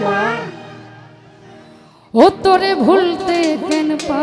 আচ্ছা। ও তোরে ভুলতে কেন পা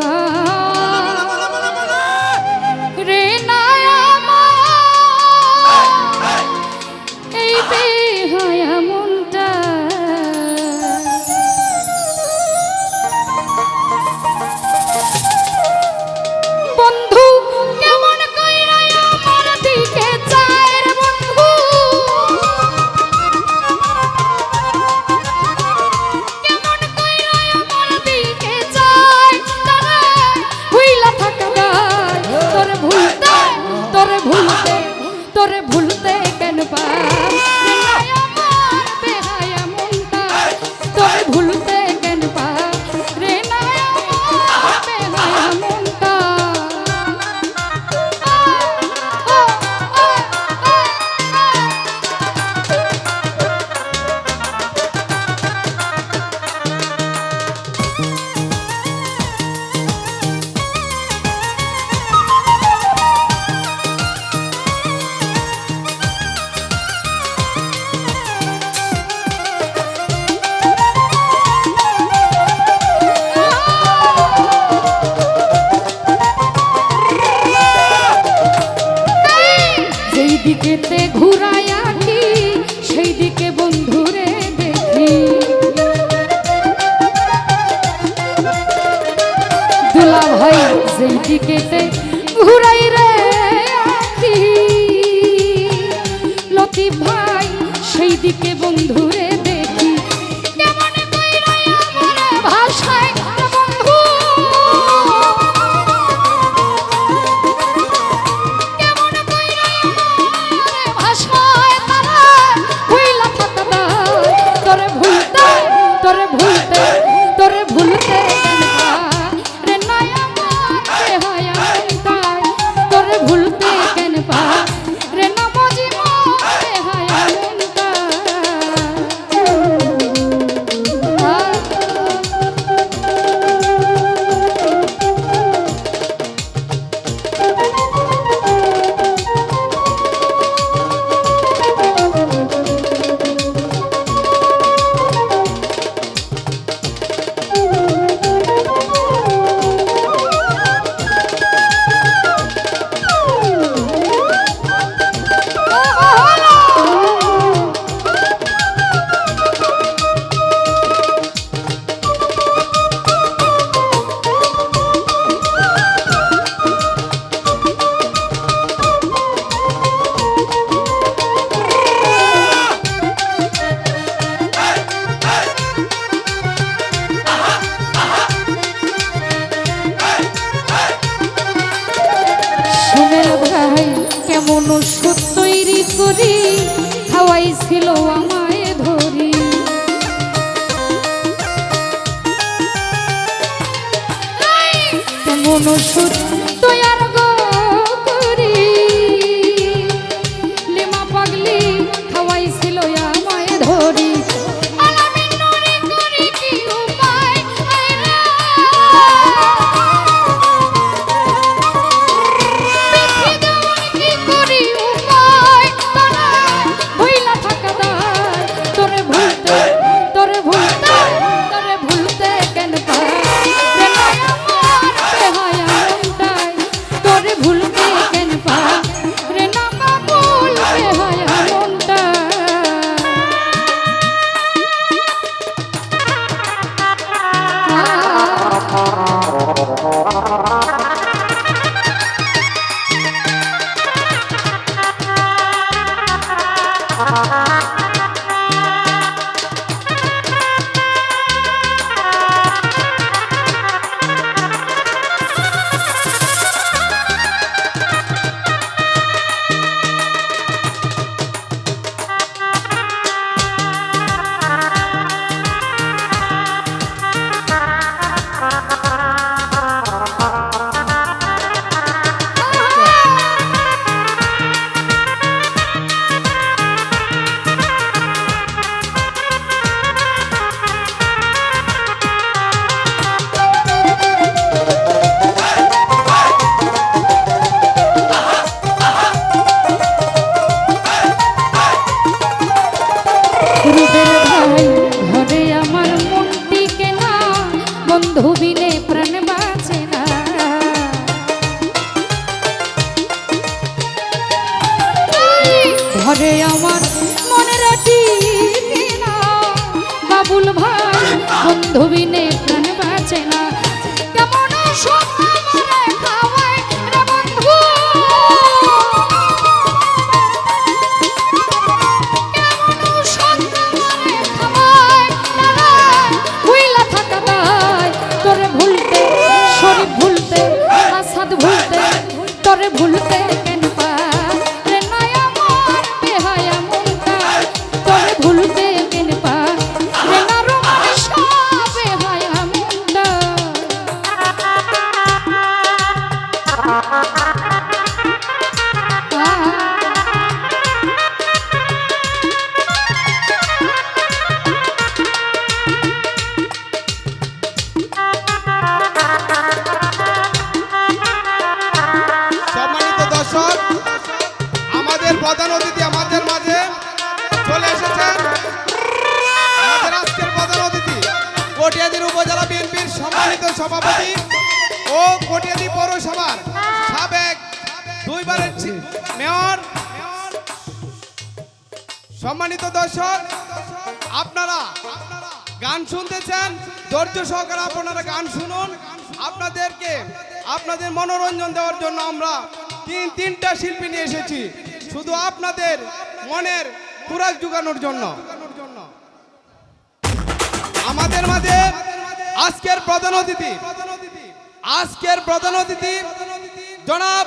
ভোলা ভাই ঘুরাই রে ভাই সেই দিকে বন্ধুরে চুরি খাওয়াইছিল আমায় ধরি। কেমন সত্যি রে আমার মনের ঠিকানা বাবুল ভাই বন্ধু বিনে প্রাণ বাঁচে না। প্রধান অতিথি আমাদের মাঝে চলে এসেছেন। আজকের প্রধান অতিথি কটিয়াদির উপজেলা বিএনপির সম্মানিত সভাপতি ও কটিয়াদি পৌরসভার সাবেক দুইবারের মেয়র। সম্মানিত দর্শক, আপনারা গান শুনতেছেন, ধৈর্য সহকারে আপনারা গান শুনুন। আপনাদেরকে, আপনাদের মনোরঞ্জন দেওয়ার জন্য আমরা তিন, তিনটা শিল্পী নিয়ে এসেছি। শুধু আপনাদের মনের খুরাক জোগানোর জন্য। আমাদের মাঝে আজকের প্রধান অতিথি, আজকের প্রধান অতিথি, জনাব